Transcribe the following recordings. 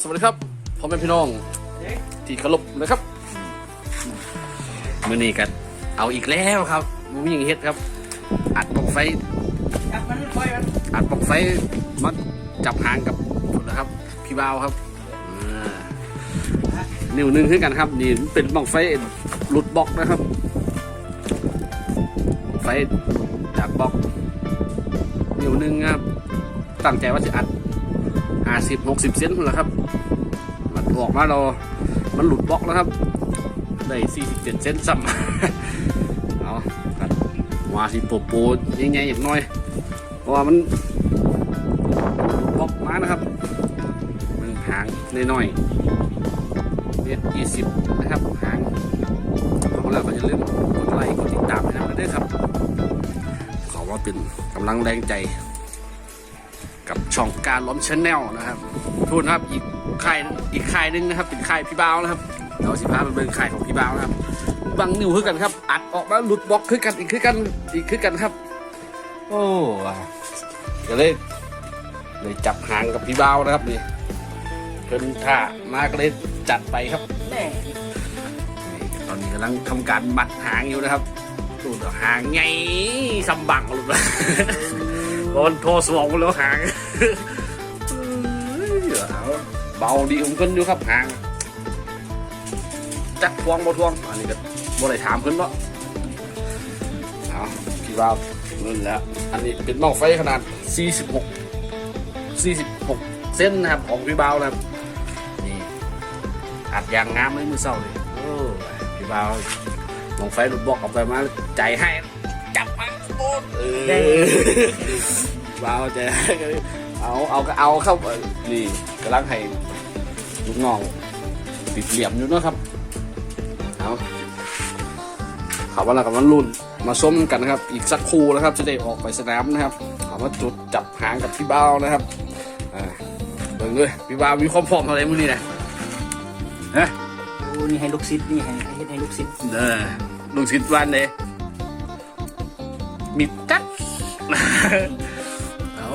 สวัสดีครับพ่อแม่พี่น้องที่เคารพนะครับมื่อนี้กันเอาอีกแล้วครับมุ้งยิงเฮ็ดครับ อัดปอกไฟจับมันปล่อยมันอัดปอกไฟมาจับหางกับพุ่นะครับ พี่บ่าวครับนิ้วหนึงขึ้นกันครับ นี่เป็นปอกไฟหลุดบล็อกนะครับ ไฟจากบล็อกนิ้วหนึงครับตั้งใจว่าจะอัด ห้าสิบหกสิบเซนพุ่นแหละครับ มันออกมาเรา มันหลุดบล็อกแล้วครับ ได้สี่สิบเจ็ดเซนซ้ำเอาครับวาสิโปโปยังไงอย่างน้อย เพราะว่ามันบล็อกมานะครับมันหางน้อยๆเมตรยี่สิบนะครับหางของเราก็อย่าลืมกดไลค์กดติดตามให้นะด้วยครับขอว่าเป็นกำลังแรงใจ ช่องการล้อมชแนลนะครับทุนครับอีกค่ายอีกค่ายหนึงนะครับเป็นค่ายพี่บ้าวนะครับเดี๋ยวสิพาไปเป็นค่ายของพี่บ้าวนะครับบางนิวคือกันครับ อัดออกมาหลุดบล็อกคือกันอีกคือกันอีกคือกันครับ โอ้ก็เลยเลยจับหางกับพี่บ้าวนะครับนี่เพิ่นท่ามาก็เลยจัดไปครับแม่ตอนนี้กำลังทำการมัดหางอยู่นะครับดูดหางไงสำบังหลุดมาโดนโทรสวองแล้วหาง เอ้ยเอาเบาดีผมขึ้นอยู่ครับหางจักทวงบ่ทวงอันนี้ก็บ่ได้ถามเพิ่นเนาะเอาพี่ว่านั่นแหละอันนี้เป็นบ้องไฟขนาด 46 46 เส้นนะครับของพี่บ่าวนะครับนี่อัดยางงามเลยมือเศร้าเลยโอ้พี่บ่าวบ้องไฟหลุดบอกออกไปมาใจให้จับมาโอ้เออบ่าวใจให้ก็เลย เอาเอาก็เอาเข้าไปนี่กำลังให้ลูกน้องติดเหลี่ยมอยู่เนาะครับเอาเขาว่าเรากับมันรุ่นมาส้มกันนะครับ อีกสักครู่นะครับ จะได้ออกไปสนามนะครับเอามาจุดจับหางกับพี่บ้าวนะครับอ่าเบิ่งด้วยพี่บ้าวมีความพร้อมอะไรมื้อนี้นะฮะโอ้นี่ให้ลูกศิษย์นี่ให้ให้ให้ลูกศิษย์เด้อลุงศิษย์วันเลยมีจัดเอา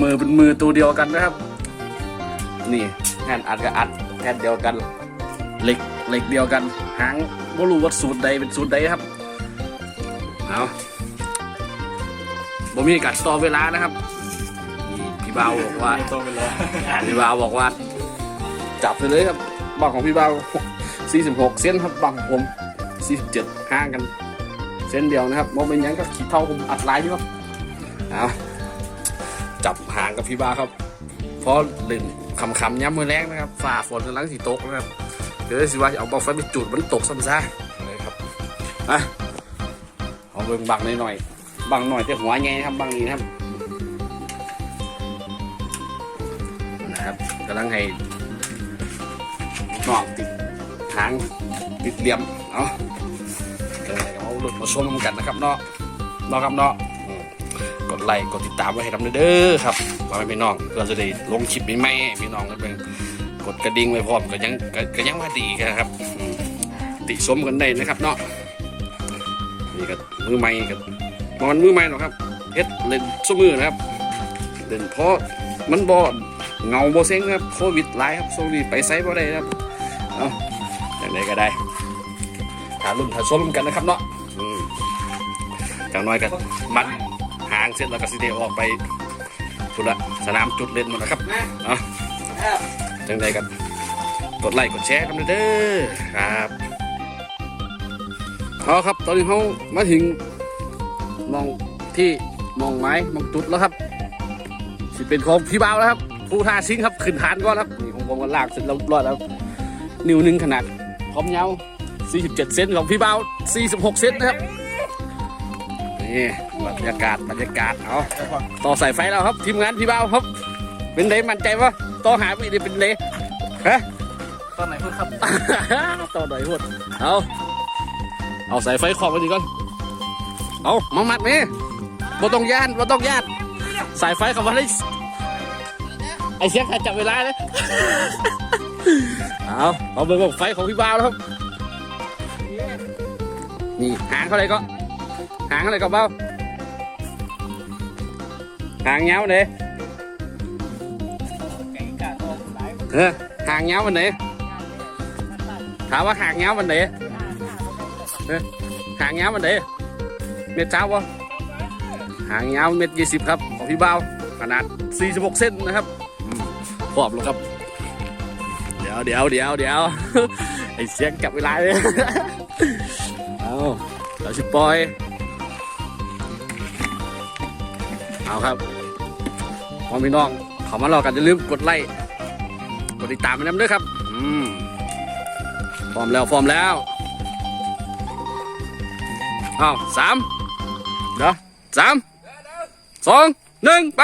มือเป็นมือตัวเดียวกันนะครับ นี่งานอัดกับอัดแค่เดียวกันเหล็กเหล็กเดียวกัน หางบ่รู้ว่าสูตรใดเป็นสูตรใดครับเอาบ่มีการต่อเวลานะครับนี่พี่บ่าวบอกว่าโตไปแล้วพี่บ่าวบอกว่า จับไปเลยครับบังของพี่บ่าว46 เส้นครับบังของผม 47 ห่างกัน เส้นเดียวนะครับมองเป็นหยังก็ขีดเท่าผมอัดลายอยู่ครับเอา จับหางกับพี่บ่าครับ เพราะเล่นคำๆย้ำมือแรงนะครับฝ่าฝนกำลังสีตกนะครับ เดี๋ยวสิว่าจะเอาบอลไฟไปจุดมันตกซ้ำซะเลยครับอะเอาเบิ่งบังหน่อยๆบังหน่อยแต่หัวไงครับบังนี้ครับนะครับกำลังให้นอกติดหางติดเหลี่ยมเอาเดี๋ยวเอาหลุดมาชมกันนะครับเนาะเนาะครับเนาะ กดไลค์กดติดตามไว้ให้ทำเด้อครับมาให้พี่น้องเพื่อจะได้ลงคลิปใหม่ๆให้พี่น้องกันเป็นกดกระดิ่งไว้พร้อมก็ยังก็ยังว่าดีกันครับ ติชมกันได้นะครับเนาะนี่ก็มือใหม่กับมันมือใหม่หรอครับเฮ็ดเล่นซมือนะครับเล่นเพราะมันบ่เงาโบเซ็งครับโควิดหลายครับโควิดไปไซบ่ได้ครับเอาอย่างไรก็ได้ถารุ่นถาชมกันนะครับเนาะอย่างน้อยก็มัดางเสร็จแล้วก็สิเดออกไปพุ่นละสนามจุดเล่นหมดนะครับเอาจังใดกันกดไลค์กดแชร์กันเด้อครับเอาครับ ตอนนี้เขามาถึงมองที่มองไม้มองจุดแล้วครับ สิเป็นของพี่บ่าวแล้วครับผู้ท่าชิงครับขึ้นฐานก่อนครับนี่ของผมก็ลากเสร็จแล้วรอดแล้วนิ้วหนึ่งขนาดพร้อมยาว47 เซนของพี่บ่าว46 เซนนะครับ นี่บรรยากาศบรรยากาศเอาต่อสายไฟแล้วครับทีมงานพี่บ่าวครับ เป็นไดมั่นใจปะต่อหาไม่ได้เป็นไดฮะตอนไหนพูดครับต่อหน่อยพูดเอาเอาสายไฟขอบไปดีก่อนเอามามัดไหมบ่ต้องย่านบ่ต้องย่าน สายไฟเข้ามาเลยไอเสียงใครจับเวลาเลยเอาเอาเบอร์บอกไฟของพี่บ่าวแล้วครับนี่หางเท่าไหรก็ หางเท่าไรก็เบ้าหางเงาเลยไก่กาโตหายเออหางเงาวันไหนถามว่าหางเงาวันไหนหางเงาวันไหนเม็ดเช้าวะหางเงาเม็ดยี่สิบครับของพี่เบาขนาด 46 เส้นนะครับอืมพร้อมแล้วครับ เดี๋ยวเดี๋ยวเดี๋ยวเดี๋ยวไอเสียงกลับเวลาเลย เอาเราชิปอย เอาครับพ่อพี่น้องขอมารอกันอย่าลืมกดไลค์กดติดตามไปน้ำด้วยครับอืมฟอร์มแล้วฟอร์มแล้วเอาสามเดี๋ยวสามสองหนึ่งไป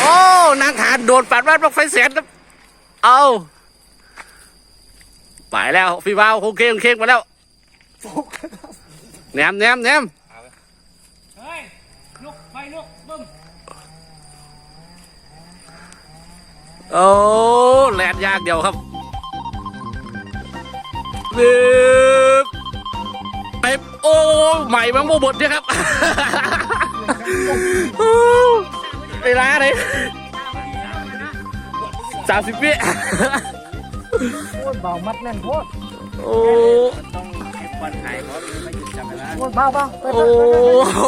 โอ้นางหาโดนปัดบ้านบักไฟแสนครับเอาไปแล้วพี่บ่าวโอเคโอเคมาแล้ว แหนมแหนมแหนมเฮ้ยลุกไปลุกบึ้มโอ้แลนยากเดียวครับเด็บไปโอ้ใหม่บางโมบดเนี่ยครับโอ้เวลาเลยสามสิบวิโคตรเบามัดแน่นโคตรโอ้ ต้องให้ควันหายเขาไม่หยุดจับเวลาโคตรเบาเบาไปโอ้โห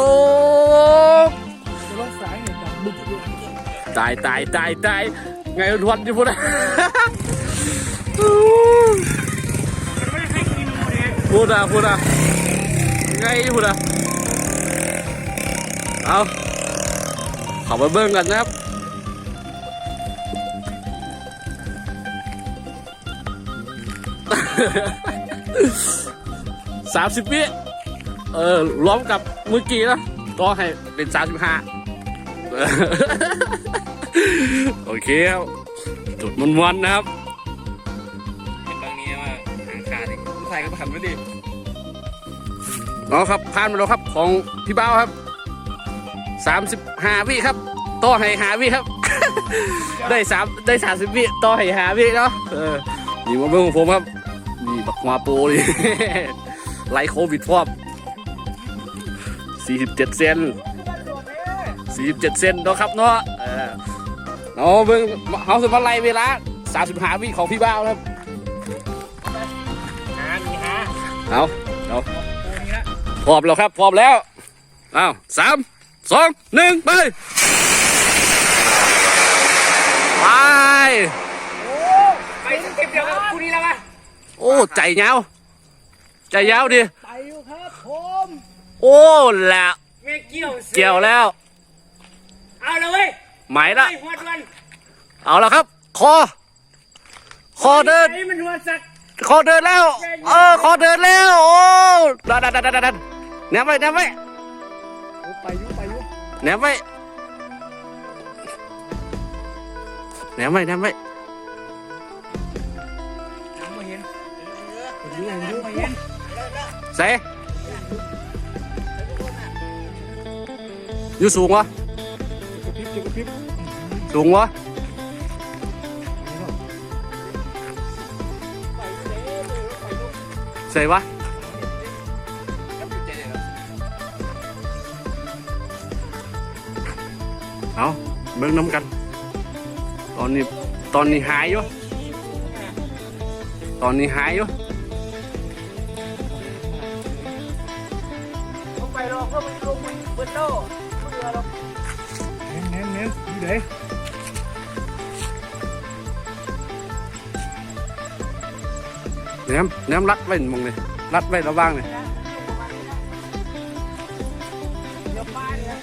จะลงสายเนี่ยจับบึ้มตายตายตายตายไงทวนอยู่พูดนะไม่ได้ให้กินเลยพูดนะพูดนะไงพูดนะเอาเขอมาเบิ้งกันนะครับ สามสิบวิเออล้อมกับเมื่อกี้นะก็ให้เป็นสามสิบห้าโอเคครับจุดมันวันๆนะครับเห็นบางนี้ว่าหางขาดอีกใส่ก็ผ่านไม่ดีเอาครับผ่านมาแล้วครับของพี่เบ้าครับสามสิบห้าวิครับต่อให้หาวิครับ ได้สามได้สามสิบวิต่อให้หาวิเนาะเออนี่มาเบิ่งของผมครับนี่บักมาโปนี่ ไลโควิดพร้อมสี่สิบเจ็ดเซนสี่สิบเจ็ดเซนเนาะครับเนาะเออเอาเบิ่งเขาสมาไล่เวลาสามสิบห้าวิของพี่เบ้าครับหามีหาเอาเอาโอ้นี่ละพร้อมแล้วครับพร้อมแล้วอ้าวสามสองหนึ่งไปไปไปสเก็บเดียวกับคู่นี้แล้ววะโอ้ ใจยาว ใจยาวดิ ไปอยู่ครับผมโอ้แล้วเมเกี่ยวเกี่ยวแล้ว เอาเลยเว้ยไหมละไปหัวดวนเอาแล้วครับ คอ คอเดินไอ้มันหัวสักคอเดินแล้ว เออ คอเดินแล้ว โอ้ดันดันดันดันดันแนบไว้แนบไว้ไปอยู่ไปอยู่แนบไว้แนบไว้แนบไว้ยังไม่เห็นยังไม่เห็น ใส่อยู่สูงวะกระพริบกระพริบสูงวะใส่วะเอาเบิ่งน้ำกัน ตอนนี้ตอนนี้หายอยู่ตอนนี้หายอยู่ ลงไปรอก็มันลงไปเปิดโต้เรือลงเน้นเน้นอยู่ไหนแหนมแหนมรัดไว้มองเลยรัดไว้ระว่างเลยเดี๋ยวป้าเนี่ย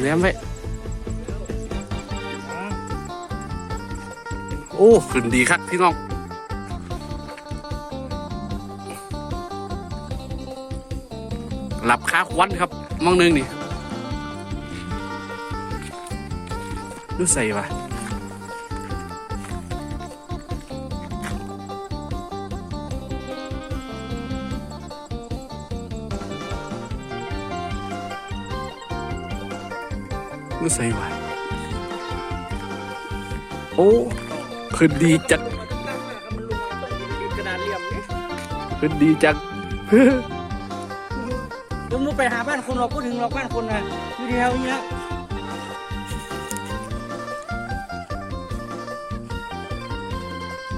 แหนมไว้โอ้ขึ้นดีครับพี่น้อง หลับคาควันครับมองหนึงนี่ดูใส่ปะดูใส่ปะโอ้ขึ้นดีจัดมันลงมาต้องกระดานเหลี่ยมนี่ขึ้นดีจังเดี๋ยวมึง ไปหาบ้านคนเราก็ถึงเราบ้านคนนะอยู่แถวนี้แล้ว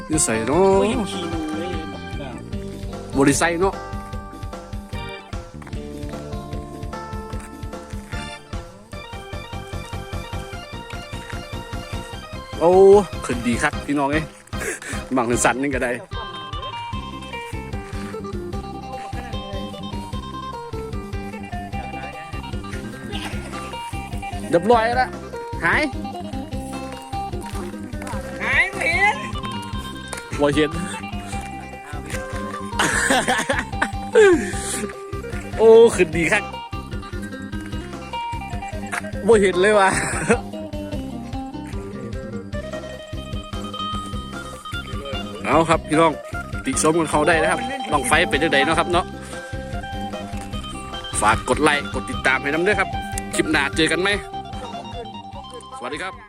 อยู่ใส่เนาะไม่เห็นขี่หนูเลยบริไซเนาะโอ้ขึ้นดีครับพี่น้องเอ้ยบังเป็นสันนี่ก็ได้ เรียบร้อยแล้วหายหายไปเห็นบ่เห็นโอ้ขึ้นดีครับบ่เห็นเลยว่ะเอาครับพี่น้องติชมกันเขาได้นะครับลองไฟเป็นยังไงเนาะครับเนาะฝากกดไลค์กดติดตามให้น้ำด้วยครับ คลิปหน้าเจอกันไหมส วัสดีครับ